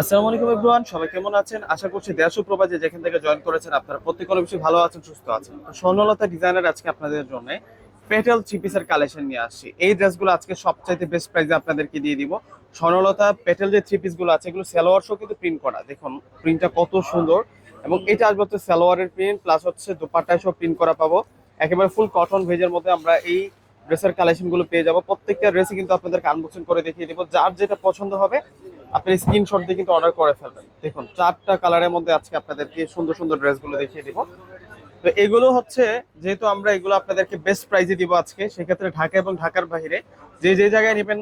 আসসালামু আলাইকুম এভরিওয়ান, সবাই কেমন আছেন? আশা করছি দেশ ও যেখান থেকে জয়েন করেছেন আপনারা প্রত্যেক বেশি ভালো আছেন, সুস্থ আছেন। স্বর্ণলতা ডিজাইনার আজকে আপনাদের জন্য পেটেল থ্রি পিসের কালেকশন নিয়ে আসছি। এই ড্রেসগুলো আজকে সবচাইতে বেস্ট প্রাইসে আপনাদেরকে দিয়ে দিব। স্বর্ণলতা পেটেল যে থ্রি পিসগুলো আছে, এগুলো সালোয়ার শো কিন্তু প্রিন্ট করা। দেখুন প্রিন্টটা কত সুন্দর। এবং এটা আসবে হচ্ছে সালোয়ারের প্রিন্ট প্লাস হচ্ছে দুপাট্টায় সব প্রিন্ট করা পাবো। একেবারে ফুল কটন ভেজের মধ্যে আমরা এই ড্রেসের কালেকশনগুলো পেয়ে যাব। প্রত্যেকটা ড্রেসে কিন্তু আপনাদেরকে আনবক্সিং করে দেখিয়ে দিব। যার যেটা পছন্দ হবে আপনি স্ক্রিনশট দিয়ে কিন্তু অর্ডার করে ফেলবেন। দেখুন, চারটা কালারের মধ্যে আজকে আপনাদেরকে সুন্দর সুন্দর ড্রেসগুলো দেখিয়ে দিব। তো এগুলো হচ্ছে, যেহেতু আমরা এগুলো আপনাদেরকে বেস্ট প্রাইজে দিব আজকে, সেক্ষেত্রে ঢাকা এবং ঢাকার বাইরে যে যে জায়গায় নেবেন,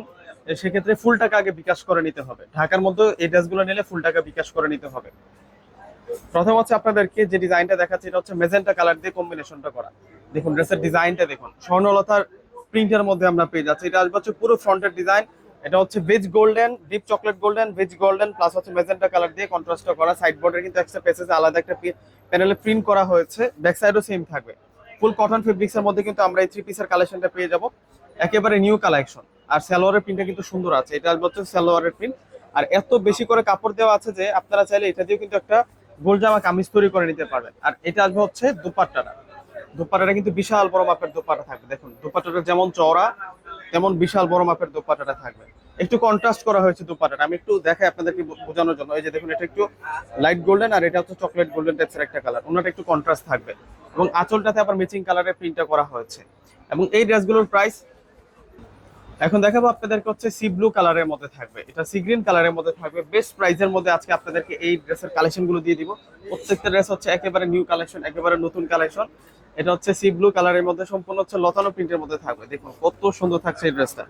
সেক্ষেত্রে ফুল টাকা আগে বিকাশ করে নিতে হবে। ঢাকার মধ্যে এই ড্রেসগুলো নিলে ফুল টাকা বিকাশ করে নিতে হবে। প্রথম হচ্ছে আপনাদেরকে যে ডিজাইনটা দেখাচ্ছি, এটা হচ্ছে মেজেন্টা কালার দিয়ে কম্বিনেশনটা করা। দেখুন ড্রেসের ডিজাইনটা দেখুন, স্বর্ণলতার প্রিন্টের মধ্যে আমরা পেয়ে যাচ্ছি। এটা আসবে হচ্ছে পুরো ফ্রন্টের ডিজাইন এটা হচ্ছে beige golden deep chocolate golden beige golden plus হচ্ছে মেজেন্টা কালার দিয়ে কন্ট্রাস্ট করা। সাইড বোর্ডের কিন্তু একটা পেসেসে আলাদা একটা প্যানেলে প্রিন্ট করা হয়েছে। ব্যাক সাইডও সেম থাকবে। ফুল কটন ফেব্রিক্স এর মধ্যে কিন্তু আমরা এই থ্রি পিসের কালেকশনটা পেয়ে যাব। একেবারে নিউ কালেকশন আর সালোয়ারের প্রিন্টটা কিন্তু সুন্দর আছে। এটা হচ্ছে সালোয়ারের প্রিন্ট আর এত বেশি করে কাপড় দেওয়া আছে যে, আপনারা চাইলে এটা দিয়ে কিন্তু একটা গোল জামা কামিজ তৈরি করে নিতে পারবেন। আর এটা আসবে হচ্ছে দুপাট্টাটা। দুপাট্টাটা কিন্তু বিশাল বড় মাপের দুপাট্টা থাকবে। দেখুন দুপাট্টাটা যেমন চওড়া তেমন বিশাল বড় মাপের দোপাটাটা থাকবে। একটু কন্ট্রাস্ট করা হয়েছে দুপাট্টাটা আমি একটু দেখাই আপনাদেরকে বোঝানোর জন্য। এই যে দেখুন, এটা একটু লাইট গোল্ডেন আর এটা হচ্ছে চকলেট গোল্ডেন টাইপসের একটা কালার ওনাটা একটু কন্ট্রাস্ট থাকবে। এবং আঁচলটাতে আবার ম্যাচিং কালারের প্রিন্টটা করা হয়েছে। এবং এই ড্রেসগুলোর প্রাইস এখন দেখাবো আপনাদেরকে হচ্ছে সি ব্লু কালারের মধ্যে থাকবে। এটা সি গ্রিন কালারের মধ্যে থাকবে। বেস্ট প্রাইসের মধ্যে আজকে আপনাদেরকে এই ড্রেসের কালেকশনগুলো দিয়ে দিব। প্রত্যেকটা ড্রেস হচ্ছে একেবারে নিউ কালেকশন একেবারে নতুন কালেকশন এটা হচ্ছে সি ব্লু কালারের মধ্যে সম্পূর্ণ হচ্ছে লতানো প্রিন্টের মধ্যে থাকবে। দেখুন, কত সুন্দর থাকছে এই ড্রেসটা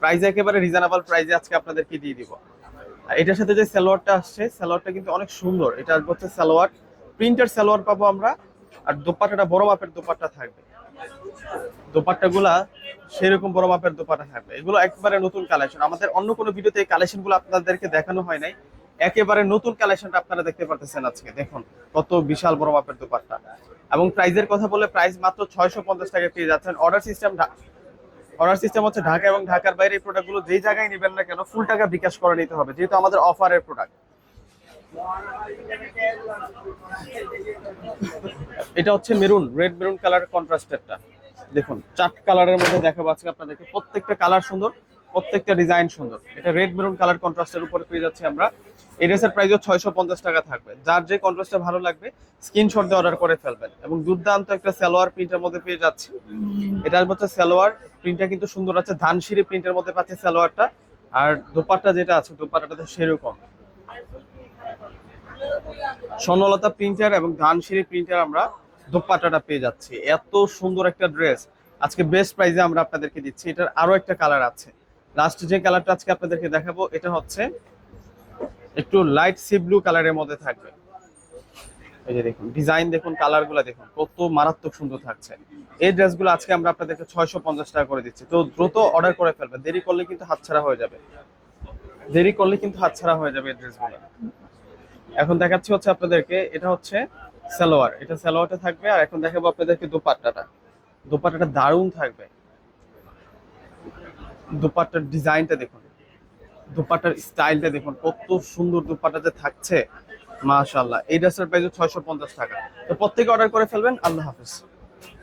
প্রাইস একেবারে রিজনেবল প্রাইসে আজকে আপনাদেরকে দিয়ে দিব। আর এটার সাথে যে সালোয়ারটা আসছে সালোয়ারটা কিন্তু অনেক সুন্দর। এটা হচ্ছে সালোয়ার। প্রিন্টার সালোয়ার পাবো আমরা। আর দোপাট্টাটা, বড় মাপের দোপাট্টা থাকবে। দোপাট্টা গুলা সেরকম বড় মাপের দোপাট্টা থাকবে। এগুলো একবারে নতুন কালেকশন আমাদের অন্য কোনো ভিডিওতে এই কালেকশনগুলো আপনাদেরকে দেখানো হয় নাই। একেবারে নতুন কালেকশনটা আপনারা দেখতে পারতেছেন আজকে। দেখুন, কত বিশাল বড় মাপের দোপাট্টা। এবং প্রাইজের কথা বলে প্রাইস মাত্র ছয়শো পঞ্চাশ টাকা পেয়ে যাচ্ছেন। অর্ডার সিস্টেম অর্ডার সিস্টেম হচ্ছে ঢাকা এবং ঢাকার বাইরে এই প্রোডাক্টগুলো যেই জায়গায় নেবেন না কেন ফুল টাকা বিকাশ করে নিতে হবে। যেহেতু আমাদের অফারের প্রোডাক্ট এটা হচ্ছে মেরুন রেড মেরুন কালার কন্ট্রাস্টেডটা দেখুন চার কালারের মধ্যে দেখাবো আজকে আপনাদেরকে। প্রত্যেকটা কালার সুন্দর, প্রত্যেকটা ডিজাইন সুন্দর। এটা রেড মেরুন কালার কন্ট্রাস্টের উপরে পেয়ে যাচ্ছি আমরা। এই ড্রেসের প্রাইসও ছয়শো পঞ্চাশ টাকা থাকবে। যার যে কন্ট্রাস্টটা ভালো লাগবে, স্ক্রিনশট দিয়ে অর্ডার করে ফেলবেন। এবং দুর্দান্ত একটা সালোয়ার প্রিন্টের মধ্যে পেয়ে যাচ্ছি। এটা হচ্ছে সালোয়ার প্রিন্টটা কিন্তু সুন্দর আছে। ধানসিঁড়ি প্রিন্টের মধ্যে পাচ্ছে সালোয়ারটা। আর দোপাট্টা যেটা আছে, দোপাট্টাটা তো সেরকম। স্বর্ণলতা প্রিন্টার এবং ধানসিঁড়ি প্রিন্টার আমরা দোপাট্টাটা পেয়ে যাচ্ছি। এত সুন্দর একটা ড্রেস আজকে বেস্ট প্রাইসে আমরা আপনাদেরকে দিচ্ছি। এটার আরও একটা কালার আছে। লাস্ট যে কালারটা আজকে আপনাদেরকে দেখাবো, এটা হচ্ছে একটু লাইট সি ব্লু কালারের মধ্যে থাকবে। এই যে দেখুন ডিজাইন দেখুন কালারগুলা দেখুন, কত মারাত্মক সুন্দর থাকছে। এই ড্রেসগুলো আজকে আমরা আপনাদেরকে ছয়শো পঞ্চাশ টাকা করে দিচ্ছি। তো দ্রুত অর্ডার করে ফেলবেন। দেরি করলে কিন্তু হাতছাড়া হয়ে যাবে। দেরি করলে কিন্তু হাতছাড়া হয়ে যাবে এই ড্রেসগুলো এখন দেখাচ্ছি হচ্ছে আপনাদেরকে, এটা হচ্ছে সালোয়ার, এটা সালোয়ারটা থাকবে আর এখন দেখাবো আপনাদেরকে দোপাট্টাটা। দোপাট্টাটা দারুণ থাকবে। দোপাট্টার ডিজাইনটা দেখুন। দোপাট্টার স্টাইলটা দেখুন, কত সুন্দর দোপাট্টাতে থাকছে। মাশাল্লাহ এই ড্রেসের প্রাইস ছয়শো পঞ্চাশ টাকা। তো প্রত্যেকে অর্ডার করে ফেলবেন। আল্লাহ হাফিজ।